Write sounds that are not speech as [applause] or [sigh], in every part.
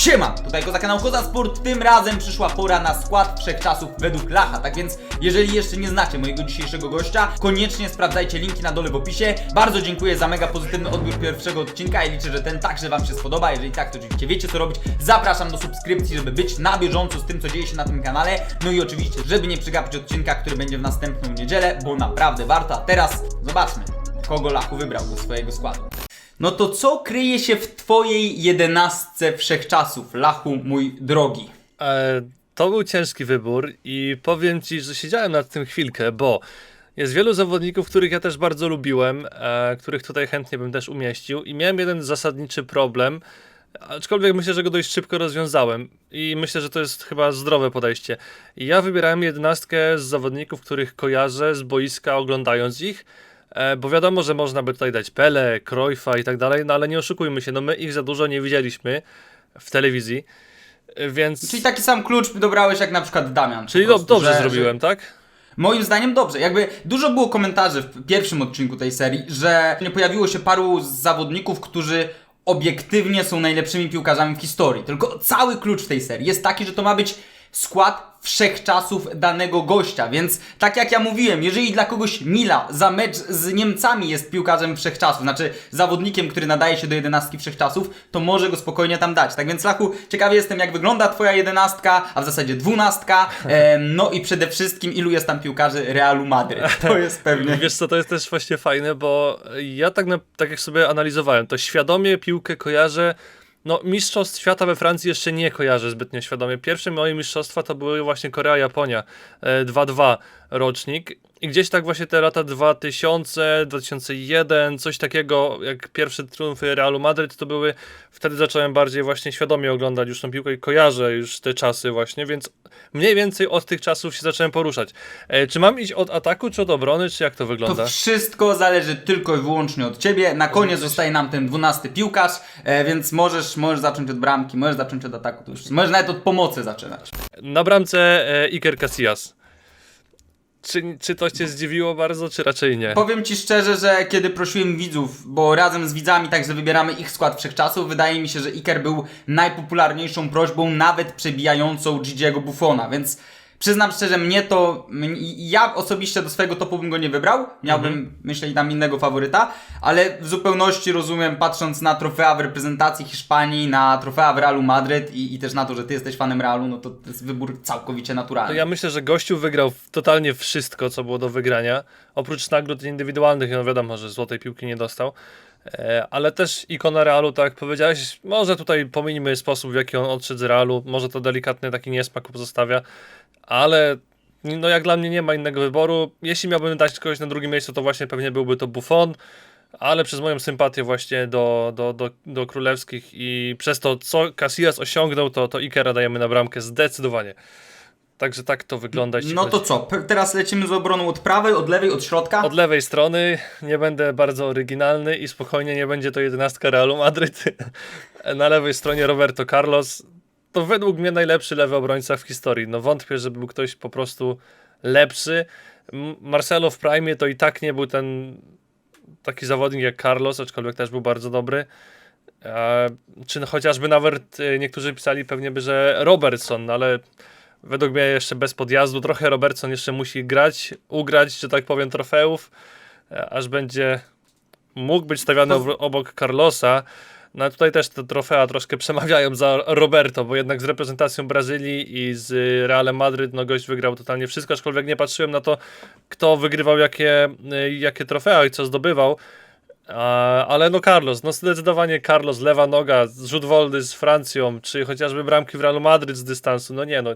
Siema, tutaj Koza kanał Koza Sport. Tym razem przyszła pora na skład wszechczasów według Lacha. Tak więc, jeżeli jeszcze nie znacie mojego dzisiejszego gościa, koniecznie sprawdzajcie linki na dole w opisie. Bardzo dziękuję za mega pozytywny odbiór pierwszego odcinka i liczę, że ten także Wam się spodoba. Jeżeli tak, to oczywiście wiecie co robić. Zapraszam do subskrypcji, żeby być na bieżąco z tym, co dzieje się na tym kanale. No i oczywiście, żeby nie przegapić odcinka, który będzie w następną niedzielę, bo naprawdę warto. A teraz zobaczmy, kogo Lachu wybrał do swojego składu. No to co kryje się w twojej jedenastce wszechczasów, Lachu mój drogi? E, to był ciężki wybór i powiem ci, że siedziałem nad tym chwilkę, bo jest wielu zawodników, których ja też bardzo lubiłem, e, których tutaj chętnie bym też umieścił i miałem jeden zasadniczy problem, aczkolwiek myślę, że go dość szybko rozwiązałem i myślę, że to jest chyba zdrowe podejście. Ja wybierałem jedenastkę z zawodników, których kojarzę z boiska oglądając ich, bo wiadomo, że można by tutaj dać Pele, Cruyffa i tak dalej, no ale nie oszukujmy się, no my ich za dużo nie widzieliśmy w telewizji, e, więc... Czyli taki sam klucz dobrałeś jak na przykład Damian. Czyli prostu, dobrze że- zrobiłem, tak? Moim zdaniem dobrze. Jakby dużo było komentarzy w pierwszym odcinku tej serii, że nie pojawiło się paru zawodników, którzy obiektywnie są najlepszymi piłkarzami w historii. Tylko cały klucz w tej serii jest taki, że to ma być skład wszechczasów danego gościa. Więc tak jak ja mówiłem, jeżeli dla kogoś Mila za mecz z Niemcami jest piłkarzem wszechczasów, znaczy zawodnikiem, który nadaje się do jedenastki wszechczasów, to może go spokojnie tam dać. Tak więc Lachu, ciekawy jestem jak wygląda twoja jedenastka, a w zasadzie dwunastka. [laughs] Em, no i przede wszystkim ilu jest tam piłkarzy Realu Madryt. [laughs] To jest pewnie... Wiesz co, to jest też właśnie fajne, bo ja tak, na, tak jak sobie analizowałem, to świadomie piłkę kojarzę. No, mistrzostw świata we Francji jeszcze nie kojarzę zbytnio świadomie. Pierwsze moje mistrzostwa to były właśnie Korea-Japonia e, 2-2 rocznik. I gdzieś tak właśnie te lata 2000, 2001, coś takiego, jak pierwsze triumfy Realu Madryt to były, wtedy zacząłem bardziej właśnie świadomie oglądać już tą piłkę i kojarzę już te czasy właśnie, więc mniej więcej od tych czasów się zacząłem poruszać. E, czy mam iść od ataku, czy od obrony, czy jak to wygląda? To wszystko zależy tylko i wyłącznie od ciebie. Na koniec zostaje nam ten dwunasty piłkarz, e, więc możesz, możesz zacząć od bramki, możesz zacząć od ataku. To już, możesz nawet od pomocy zaczynać. Na bramce e, Iker Casillas. Czy, czy to cię zdziwiło bardzo, czy raczej nie? Powiem ci szczerze, że kiedy prosiłem widzów, bo razem z widzami także wybieramy ich skład wszechczasów, wydaje mi się, że Iker był najpopularniejszą prośbą, nawet przebijającą Gigiego Buffona, więc przyznam szczerze, mnie to, ja osobiście do swojego topu bym go nie wybrał, miałbym, myślę, tam innego faworyta, ale w zupełności rozumiem, patrząc na trofea w reprezentacji Hiszpanii, na trofea w Realu Madryt i, i też na to, że ty jesteś fanem Realu, no to to jest wybór całkowicie naturalny. To ja myślę, że gościu wygrał totalnie wszystko, co było do wygrania. Oprócz nagród indywidualnych, no wiadomo, że złotej piłki nie dostał. E, ale też ikona Realu, tak jak powiedziałeś, może tutaj pominimy sposób, w jaki on odszedł z Realu, może to delikatny taki niesmak pozostawia, ale no jak dla mnie nie ma innego wyboru. Jeśli miałbym dać kogoś na drugim miejscu, to właśnie pewnie byłby to Buffon, ale przez moją sympatię właśnie do, do, do, do królewskich i przez to, co Casillas osiągnął, to, to Ikera dajemy na bramkę zdecydowanie. Także tak to wygląda. No chodzi- to co, teraz lecimy z obroną od prawej, od lewej, od środka? Od lewej strony nie będę bardzo oryginalny i spokojnie nie będzie to jedenastka Realu Madryt. [laughs] Na lewej stronie Roberto Carlos. To według mnie najlepszy lewy obrońca w historii. No wątpię, żeby był ktoś po prostu lepszy. Marcelo w prime to i tak nie był ten taki zawodnik jak Carlos, aczkolwiek też był bardzo dobry. Czy chociażby nawet e, niektórzy pisali pewnie by, że Robertson, ale według mnie jeszcze bez podjazdu. Trochę Robertson jeszcze musi grać, ugrać, że tak powiem, trofeów, aż będzie mógł być stawiany obok Carlosa. No tutaj też te trofea troszkę [laughs] przemawiają za Roberto, bo jednak z reprezentacją Brazylii i z Realem Madryt no gość wygrał totalnie wszystko, aczkolwiek nie patrzyłem na to, kto wygrywał jakie, y, jakie trofea i co zdobywał. Ale no Carlos, no zdecydowanie Carlos, lewa noga, zrzut wolny z Francją, czy chociażby bramki w Realu Madryt z dystansu, no nie no,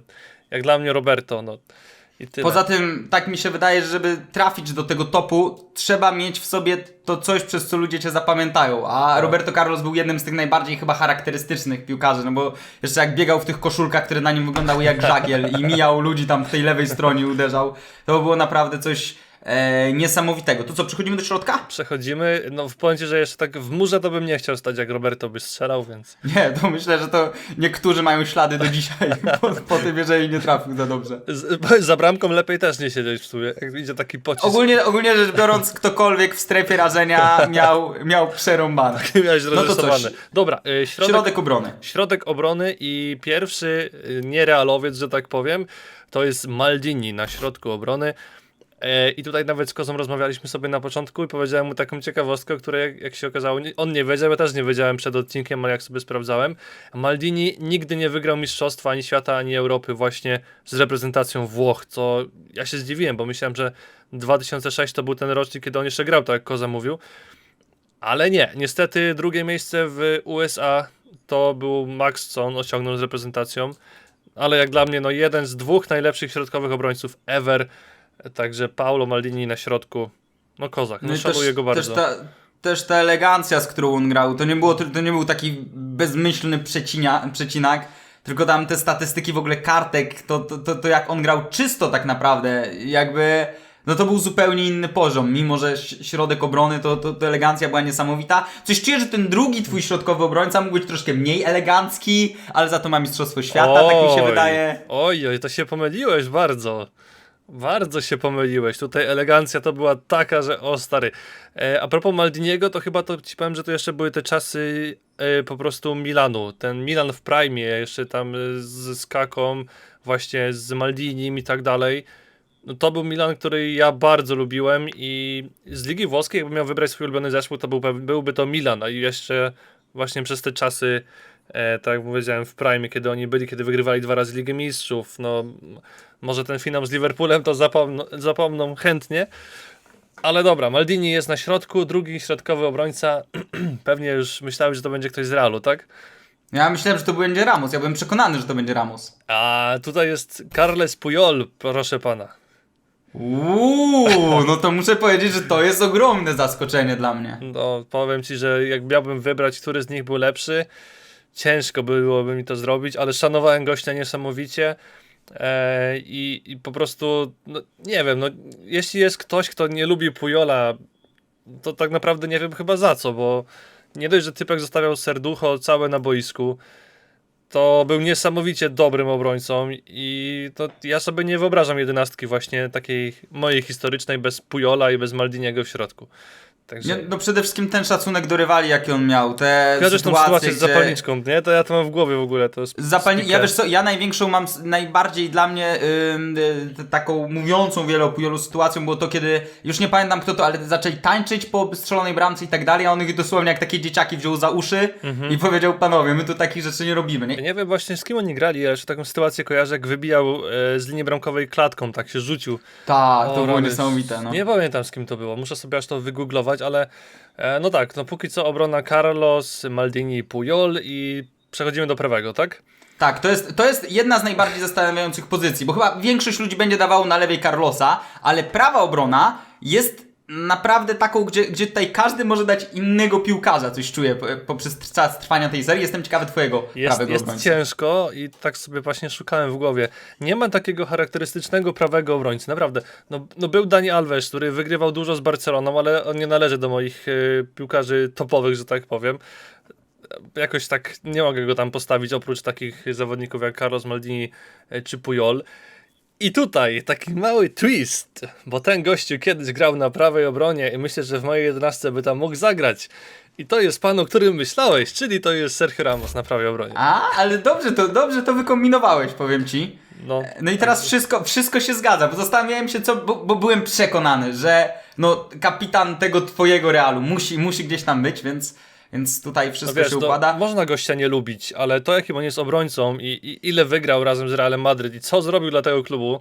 jak dla mnie Roberto, no. Poza tym, tak mi się wydaje, że żeby trafić do tego topu, trzeba mieć w sobie to coś, przez co ludzie cię zapamiętają. A Roberto Carlos był jednym z tych najbardziej chyba charakterystycznych piłkarzy, no bo jeszcze jak biegał w tych koszulkach, które na nim wyglądały jak żagiel i mijał ludzi tam w tej lewej stronie, uderzał, to było naprawdę coś e, niesamowitego. To co, przechodzimy do środka? Przechodzimy, no w momencie, że jeszcze tak w murze to bym nie chciał stać, jak Roberto by strzelał, więc... [laughs] Nie, to myślę, że to niektórzy mają ślady do dzisiaj [laughs] po, po tym, jeżeli nie trafił za dobrze. Z, za bramką lepiej też nie siedzieć w sumie, jak idzie taki pocisk. Ogólnie, ogólnie rzecz biorąc, [laughs] ktokolwiek w strefie rażenia miał, miał przerąbane. Miałeś No to coś. Dobra, y, środek, Środek obrony. środek obrony i pierwszy y, nierealowiec, że tak powiem, to jest Maldini na środku obrony. E, I tutaj nawet z Kozą rozmawialiśmy sobie na początku i powiedziałem mu taką ciekawostkę, której jak, się okazało, on nie wiedział, ja też nie wiedziałem przed odcinkiem, ale jak sobie sprawdzałem, Maldini nigdy nie wygrał mistrzostwa ani świata, ani Europy właśnie z reprezentacją Włoch, co ja się zdziwiłem, bo myślałem, że 2006 to był ten rocznik, kiedy on jeszcze grał, tak jak Koza mówił. Ale nie, niestety drugie miejsce w USA to był Max, co on osiągnął z reprezentacją. Ale jak dla mnie, no jeden z dwóch najlepszych środkowych obrońców ever. Także Paulo Maldini na środku. No kozak, no, i szanuję go bardzo. Też ta, też ta elegancja, z którą on grał, to nie, było, to nie był taki bezmyślny przecinia, przecinak, tylko tam te statystyki w ogóle kartek, to, to, to, to jak on grał czysto tak naprawdę, jakby... No to był zupełnie inny poziom, mimo że środek obrony to, to, to elegancja była niesamowita. Coś czuję, że ten drugi twój środkowy obrońca mógł być troszkę mniej elegancki, ale za to ma Mistrzostwo Świata, tak mi się Oj, wydaje. Oj, oj, to się pomyliłeś bardzo. Bardzo się pomyliłeś. Tutaj elegancja to była taka, że o stary. E, a propos Maldiniego, to chyba to ci powiem, że to jeszcze były te czasy e, po prostu Milanu. Ten Milan w prime, jeszcze tam e, z Skaką, właśnie z Maldinim i tak dalej. No to był Milan, który ja bardzo lubiłem i z Ligi Włoskiej, jakbym miał wybrać swój ulubiony zespół, to był, byłby to Milan. A jeszcze właśnie przez te czasy, tak jak powiedziałem, w Prime, kiedy oni byli, kiedy wygrywali dwa razy Ligę Mistrzów, no może ten finał z Liverpoolem to zapomną, zapomną chętnie. Ale dobra, Maldini jest na środku, drugi środkowy obrońca. [clears throat] Pewnie już myślałem, że to będzie ktoś z Realu, tak? Ja myślałem, że to będzie Ramos, ja byłem przekonany, że to będzie Ramos. A tutaj jest Carles Puyol, proszę pana. Uuu, no to muszę powiedzieć, że to jest ogromne zaskoczenie dla mnie. No, powiem ci, że jak miałbym wybrać, który z nich był lepszy, ciężko byłoby mi to zrobić, ale szanowałem gościa niesamowicie. E, i, I po prostu, no, nie wiem, no, jeśli jest ktoś, kto nie lubi Pujola, to tak naprawdę nie wiem chyba za co, bo nie dość, że typek zostawiał serducho całe na boisku, to był niesamowicie dobrym obrońcą i to ja sobie nie wyobrażam jedenastki właśnie takiej mojej historycznej bez Pujola i bez Maldiniego w środku. Także... Nie, no przede wszystkim ten szacunek do rywali, jaki on miał, te Kojarzysz tą sytuacje, sytuację z gdzie... zapalniczką, nie? To ja to mam w głowie w ogóle. To jest Zapalni... Ja wiesz co, ja największą mam, najbardziej dla mnie ym, y, t- taką mówiącą wiele o Pujolu sytuacją było to, kiedy, już nie pamiętam kto to, ale zaczęli tańczyć po strzelonej bramce i tak dalej, a on ich dosłownie jak takie dzieciaki wziął za uszy Mhm. i powiedział, panowie, my tu takich rzeczy nie robimy, nie? Nie wiem właśnie z kim oni grali, ale jeszcze taką sytuację kojarzę, jak wybijał e, z linii bramkowej klatką, tak się rzucił. Tak, to było niesamowite, no. Nie pamiętam z kim to było, muszę sobie aż to wygooglować, ale e, no tak, no póki co obrona Carlos, Maldini i Puyol i przechodzimy do prawego, tak? Tak, to jest, to jest jedna z najbardziej zastanawiających pozycji, bo chyba większość ludzi będzie dawało na lewej Carlosa, ale prawa obrona jest naprawdę taką, gdzie, gdzie tutaj każdy może dać innego piłkarza, coś czuję po- poprzez czas trwania tej serii. Jestem ciekawy twojego Jest, prawego jest obrońcy. ciężko i tak sobie właśnie szukałem w głowie. Nie ma takiego charakterystycznego prawego obrońcy, naprawdę. No, no był Dani Alves, który wygrywał dużo z Barceloną, ale on nie należy do moich e, piłkarzy topowych, że tak powiem. Jakoś tak nie mogę go tam postawić oprócz takich zawodników jak Carlos Maldini e, czy Puyol. I tutaj taki mały twist, bo ten gościu kiedyś grał na prawej obronie i myślę, że w mojej 11 by tam mógł zagrać. I to jest pan, o którym myślałeś, czyli to jest Sergio Ramos na prawej obronie. A, ale dobrze to, dobrze to wykombinowałeś, powiem ci. No, No i teraz wszystko, wszystko się zgadza, bo zastanawiałem się co, bo, bo byłem przekonany, że no kapitan tego twojego Realu musi, musi gdzieś tam być, więc, więc tutaj no wszystko wiesz, się to układa. można gościa nie lubić, ale to jakim on jest obrońcą i, i ile wygrał razem z Realem Madryt i co zrobił dla tego klubu,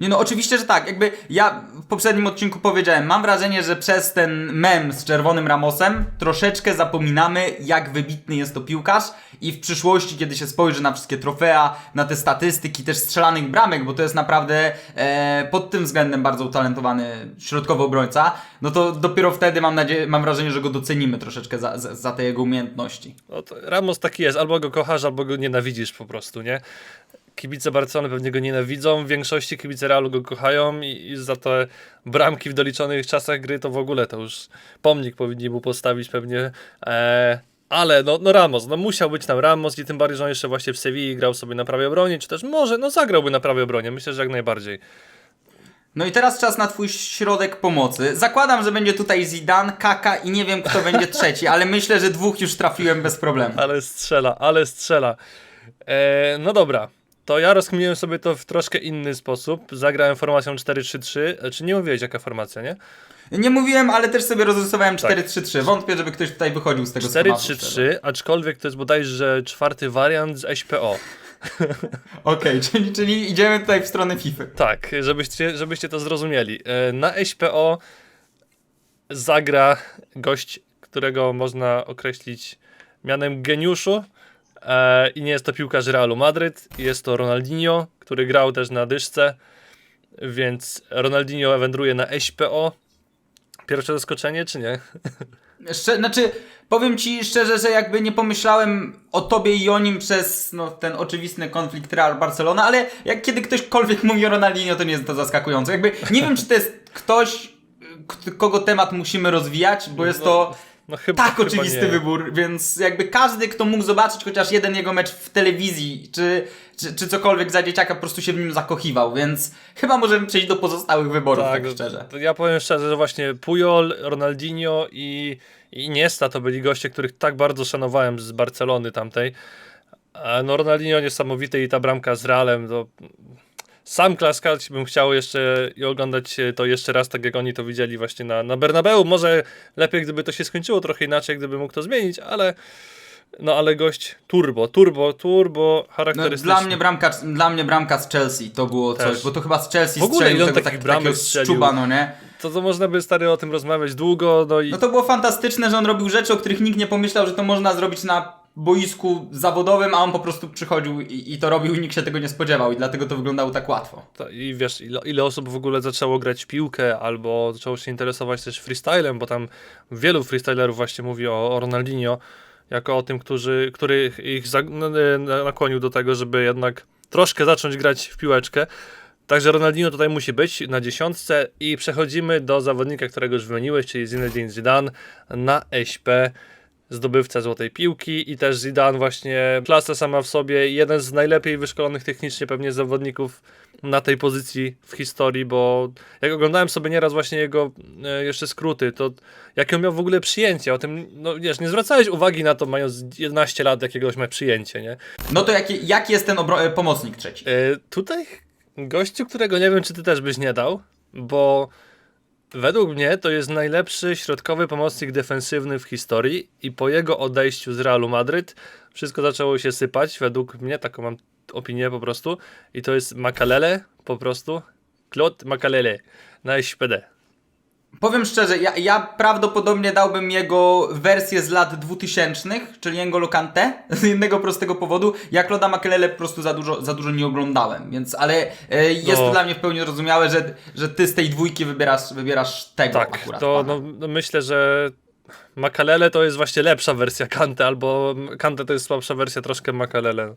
Nie no, oczywiście, że tak. Jakby ja w poprzednim odcinku powiedziałem, mam wrażenie, że przez ten mem z czerwonym Ramosem troszeczkę zapominamy, jak wybitny jest to piłkarz i w przyszłości, kiedy się spojrzy na wszystkie trofea, na te statystyki też strzelanych bramek, bo to jest naprawdę e, pod tym względem bardzo utalentowany środkowy obrońca, no to dopiero wtedy mam nadzieję, mam wrażenie, że go docenimy troszeczkę za, za, za te jego umiejętności. no Ramos taki jest, albo go kochasz, albo go nienawidzisz po prostu, nie? Kibice Barcelony pewnie go nienawidzą, w większości kibice Realu go kochają i, i za te bramki w doliczonych czasach gry to w ogóle to już pomnik powinni mu postawić pewnie. E, ale no, no Ramos, no musiał być tam Ramos i tym bardziej, że on jeszcze właśnie w Sewilli grał sobie na prawej obronie, czy też może, no zagrałby na prawej obronie, myślę, że jak najbardziej. No i teraz czas na twój środek pomocy. Zakładam, że będzie tutaj Zidane, Kaka i nie wiem kto będzie trzeci, ale myślę, że dwóch już trafiłem bez problemu. Ale strzela, ale strzela. E, no dobra, to ja rozkminiłem sobie to w troszkę inny sposób. Zagrałem formacją 4-3-3. E, Czy nie mówiłeś jaka formacja, nie? Nie mówiłem, ale też sobie rozrysowałem Tak. 4-3-3. Wątpię, żeby ktoś tutaj wychodził z tego schematu, szczerze. 4-3-3, aczkolwiek to jest bodajże czwarty wariant z SPO. [laughs] Okej, czyli, czyli idziemy tutaj w stronę FIFA. Tak, żebyście, żebyście to zrozumieli. E, Na SPO zagra gość, którego można określić mianem geniuszu. E, I nie jest to piłkarz Realu Madryt, jest to Ronaldinho, który grał też na dyszce, więc Ronaldinho wędruje na SPO. Pierwsze zaskoczenie, czy nie? Szcze- znaczy, powiem ci szczerze, że jakby nie pomyślałem o tobie i o nim przez no, ten oczywisty konflikt Real Barcelona, ale jak kiedy ktośkolwiek mówi o Ronaldinho, to nie jest to zaskakujące. Jakby nie wiem, czy to jest ktoś, kogo temat musimy rozwijać, bo jest to No chyba, tak chyba oczywisty nie. wybór, więc jakby każdy, kto mógł zobaczyć chociaż jeden jego mecz w telewizji, czy, czy, czy cokolwiek za dzieciaka, po prostu się w nim zakochiwał, więc chyba możemy przejść do pozostałych wyborów, tak, szczerze. to Ja powiem szczerze, że właśnie Puyol, Ronaldinho i, i Iniesta to byli goście, których tak bardzo szanowałem z Barcelony tamtej. A No Ronaldinho niesamowity i ta bramka z Realem, to sam klaskać bym chciał jeszcze i oglądać to jeszcze raz, tak jak oni to widzieli właśnie na, na Bernabeu. Może lepiej, gdyby to się skończyło trochę inaczej, gdyby mógł to zmienić, ale no ale gość turbo, turbo, turbo No, charakterystyczny. dla, mnie bramka, dla mnie bramka z Chelsea to było Też. coś, bo to chyba z Chelsea W ogóle strzelił tego takich tak, bramek szczuba, no nie? To, to można by stary o tym rozmawiać długo, no i No to było fantastyczne, że on robił rzeczy, o których nikt nie pomyślał, że to można zrobić na boisku zawodowym, a on po prostu przychodził i, i to robił i nikt się tego nie spodziewał i dlatego to wyglądało tak łatwo. To, I wiesz, ile, ile osób w ogóle zaczęło grać piłkę, albo zaczęło się interesować też freestylem, bo tam wielu freestylerów właśnie mówi o, o Ronaldinho, jako o tym, którzy, który ich za, n- n- nakłonił do tego, żeby jednak troszkę zacząć grać w piłeczkę. Także Ronaldinho tutaj musi być na dziesiątce i przechodzimy do zawodnika, którego już wymieniłeś, czyli Zinedine Zidane na SP, zdobywca złotej piłki i też Zidane właśnie klasa sama w sobie, jeden z najlepiej wyszkolonych technicznie pewnie zawodników na tej pozycji w historii, bo jak oglądałem sobie nieraz właśnie jego e, jeszcze skróty, to jakie on miał w ogóle przyjęcie, o tym, no wiesz, nie zwracałeś uwagi na to mając 11 lat, jakiegoś ma przyjęcie, nie? No to jaki, jaki jest ten e, pomocnik trzeci? E, tutaj gościu, którego nie wiem, czy ty też byś nie dał, bo według mnie to jest najlepszy środkowy pomocnik defensywny w historii i po jego odejściu z Realu Madryt wszystko zaczęło się sypać, według mnie, taką mam opinię po prostu i to jest Makalele po prostu, Claude Makalele na SPD. Powiem szczerze, ja, ja prawdopodobnie dałbym jego wersję z lat 2000, czyli N'Golo Kante, [laughs] z jednego prostego powodu. Ja Kloda Makelele po prostu za dużo, za dużo nie oglądałem, więc, ale e, jest No. to dla mnie w pełni zrozumiałe, że, że ty z tej dwójki wybierasz, wybierasz tego Tak, akurat. to no, no myślę, że Makalele to jest właśnie lepsza wersja Kante, albo Kante to jest słabsza wersja troszkę Makalele.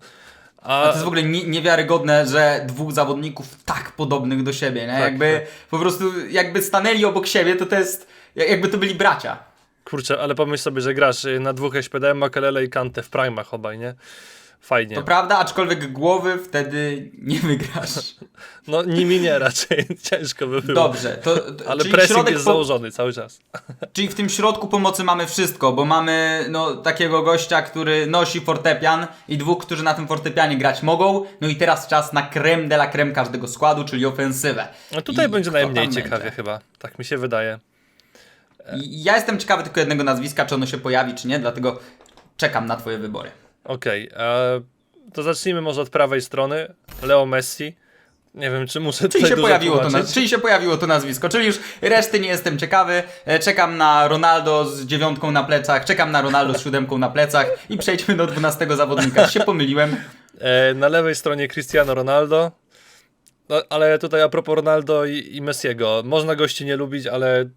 A to jest w ogóle nie, niewiarygodne, że dwóch zawodników tak podobnych do siebie, nie? Tak, jakby tak. po prostu jakby stanęli obok siebie, to to jest jakby to byli bracia. Kurczę, ale pomyśl sobie, że grasz y, na dwóch SPD, Makalele i Kante w primach obaj, nie? Fajnie. To prawda, aczkolwiek głowy wtedy nie wygrasz. [laughs] No nimi nie raczej, [laughs] ciężko by było. Dobrze, to, to Ale pressing jest po- założony cały czas. [laughs] Czyli w tym środku pomocy mamy wszystko, bo mamy no, takiego gościa, który nosi fortepian i dwóch, którzy na tym fortepianie grać mogą. No i teraz czas na creme de la creme każdego składu, czyli ofensywę. No tutaj I będzie najmniej ciekawie będzie? chyba, tak mi się wydaje. I ja jestem ciekawy tylko jednego nazwiska, czy ono się pojawi, czy nie, dlatego czekam na twoje wybory. Okej, e, to zacznijmy może od prawej strony. Leo Messi. Nie wiem, czy muszę Czyli się, pojawiło to, naz- czyli się pojawiło to nazwisko, czyli już reszty nie jestem ciekawy. E, Czekam na Ronaldo z dziewiątką na plecach, czekam na Ronaldo z [laughs] siódemką na plecach i przejdźmy do dwunastego zawodnika. Się pomyliłem. E, na lewej stronie Cristiano Ronaldo. No, ale tutaj a propos Ronaldo i, i Messiego. Można gości nie lubić, ale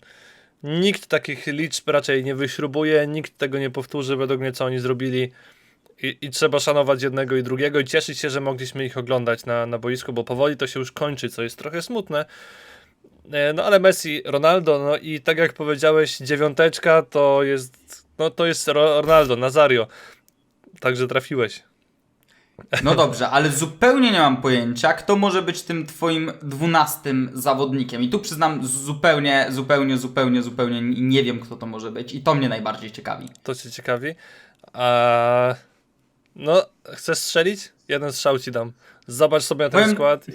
nikt takich liczb raczej nie wyśrubuje, nikt tego nie powtórzy według mnie, co oni zrobili. I, I trzeba szanować jednego i drugiego i cieszyć się, że mogliśmy ich oglądać na, na boisku, bo powoli to się już kończy, co jest trochę smutne. E, No ale Messi, Ronaldo, no i tak jak powiedziałeś, dziewiąteczka to jest, no to jest Ro- Ronaldo, Nazario. Także trafiłeś. No dobrze, ale zupełnie nie mam pojęcia, kto może być tym twoim dwunastym zawodnikiem. I tu przyznam zupełnie, zupełnie, zupełnie, zupełnie nie wiem, kto to może być. I to mnie najbardziej ciekawi. To cię ciekawi. A... No, chcesz strzelić? Jeden strzał ci dam. Zobacz sobie na ten Powiem- skład.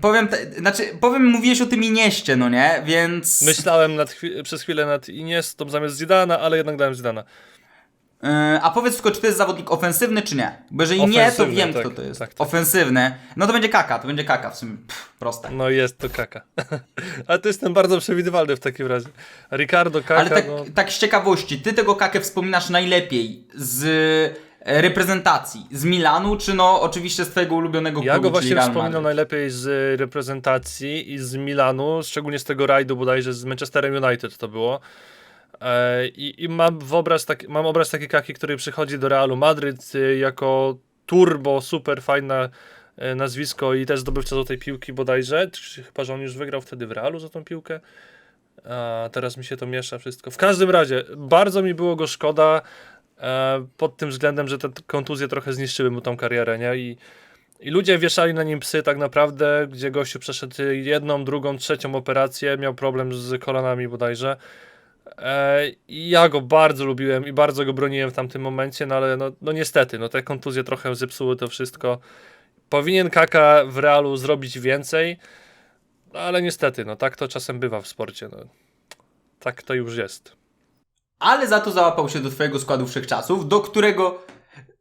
Powiem, te, znaczy, powiem, mówiłeś o tym Inieście, no nie? Więc... Myślałem nad przez chwilę nad Iniestą zamiast Zidana, ale jednak dałem Zidana. Yy, a powiedz tylko, czy to jest zawodnik ofensywny, czy nie? Bo jeżeli nie, to Ofensywny, wiem, tak, kto to jest. tak, tak. Ofensywny. No to będzie kaka, to będzie kaka w sumie. Pff, proste. No jest to Kaka. [laughs] ale to jestem bardzo przewidywalny w takim razie. Ricardo Kaka, Ale tak, no, tak z ciekawości, ty tego kakę wspominasz najlepiej z reprezentacji, z Milanu, czy no oczywiście z twojego ulubionego ja klubu, go właśnie wspominam najlepiej z reprezentacji i z Milanu, szczególnie z tego rajdu bodajże z Manchesterem United to było. E, I, i mam, obraz taki, mam obraz takiej Kaki, który przychodzi do Realu Madryt jako turbo, super fajne e, nazwisko i też zdobywca złotej piłki bodajże. Chyba, że on już wygrał wtedy w Realu za tą piłkę. A teraz mi się to miesza wszystko. W każdym razie, bardzo mi było go szkoda e, pod tym względem, że te kontuzje trochę zniszczyły mu tą karierę, nie? I, I ludzie wieszali na nim psy tak naprawdę, gdzie gościu przeszedł jedną, drugą, trzecią operację, miał problem z kolanami bodajże. E, ja go bardzo lubiłem i bardzo go broniłem w tamtym momencie, no ale no, no niestety, no te kontuzje trochę zepsuły to wszystko. Powinien Kaka w Realu zrobić więcej, no ale niestety, no tak to czasem bywa w sporcie. No. Tak to już jest. Ale za to załapał się do twojego składu wszechczasów, do którego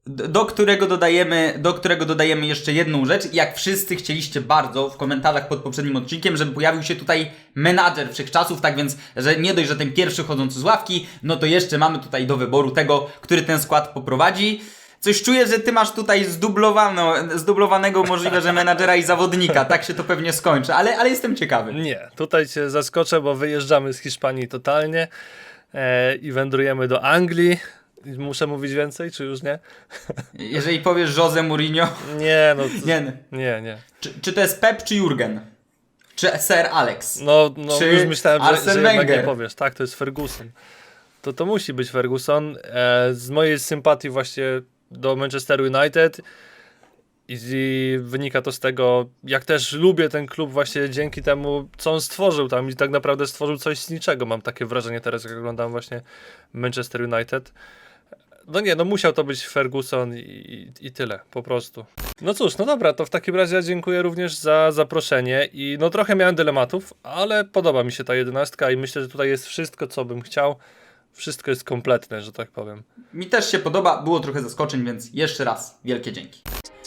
do którego dodajemy, do którego dodajemy jeszcze jedną rzecz. Jak wszyscy chcieliście bardzo w komentarzach pod poprzednim odcinkiem, żeby pojawił się tutaj menadżer wszechczasów, tak więc, że nie dość, że ten pierwszy chodzący z ławki, no to jeszcze mamy tutaj do wyboru tego, który ten skład poprowadzi. Coś czuję, że ty masz tutaj zdublowano, zdublowanego możliwe, że menadżera i zawodnika. Tak się to pewnie skończy, ale, ale jestem ciekawy. Nie, tutaj cię zaskoczę, bo wyjeżdżamy z Hiszpanii totalnie e, i wędrujemy do Anglii. Muszę mówić więcej, czy już nie? [laughs] Jeżeli powiesz Jose Mourinho, Nie, no. to- nie, Nie, nie. czy, czy to jest Pep czy Jurgen? Czy Sir Alex? No, no już myślałem, że, Arsene że jednak nie powiesz. Tak, to jest Ferguson. To to musi być Ferguson. E, z mojej sympatii właśnie do Manchester United i, wynika to z tego, jak też lubię ten klub właśnie dzięki temu, co on stworzył tam i tak naprawdę stworzył coś z niczego. Mam takie wrażenie teraz, jak oglądam właśnie Manchester United. No nie, no musiał to być Ferguson i, i, i tyle, po prostu. No cóż, no dobra, to w takim razie ja dziękuję również za zaproszenie i no trochę miałem dylematów, ale podoba mi się ta jedenastka i myślę, że tutaj jest wszystko, co bym chciał. Wszystko jest kompletne, że tak powiem. Mi też się podoba, było trochę zaskoczeń, więc jeszcze raz wielkie dzięki.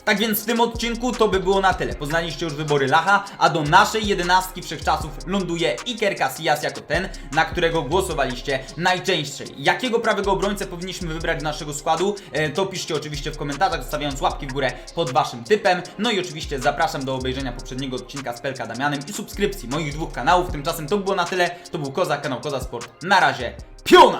Tak więc w tym odcinku to by było na tyle. Poznaliście już wybory Lacha, a do naszej jedenastki wszechczasów ląduje Iker Casillas jako ten, na którego głosowaliście najczęściej. Jakiego prawego obrońcę powinniśmy wybrać z naszego składu? E, to piszcie oczywiście w komentarzach, zostawiając łapki w górę pod waszym typem. No i oczywiście zapraszam do obejrzenia poprzedniego odcinka z Pelka Damianem i subskrypcji moich dwóch kanałów. Tymczasem to było na tyle. To był Koza, kanał Koza Sport. Na razie, piona!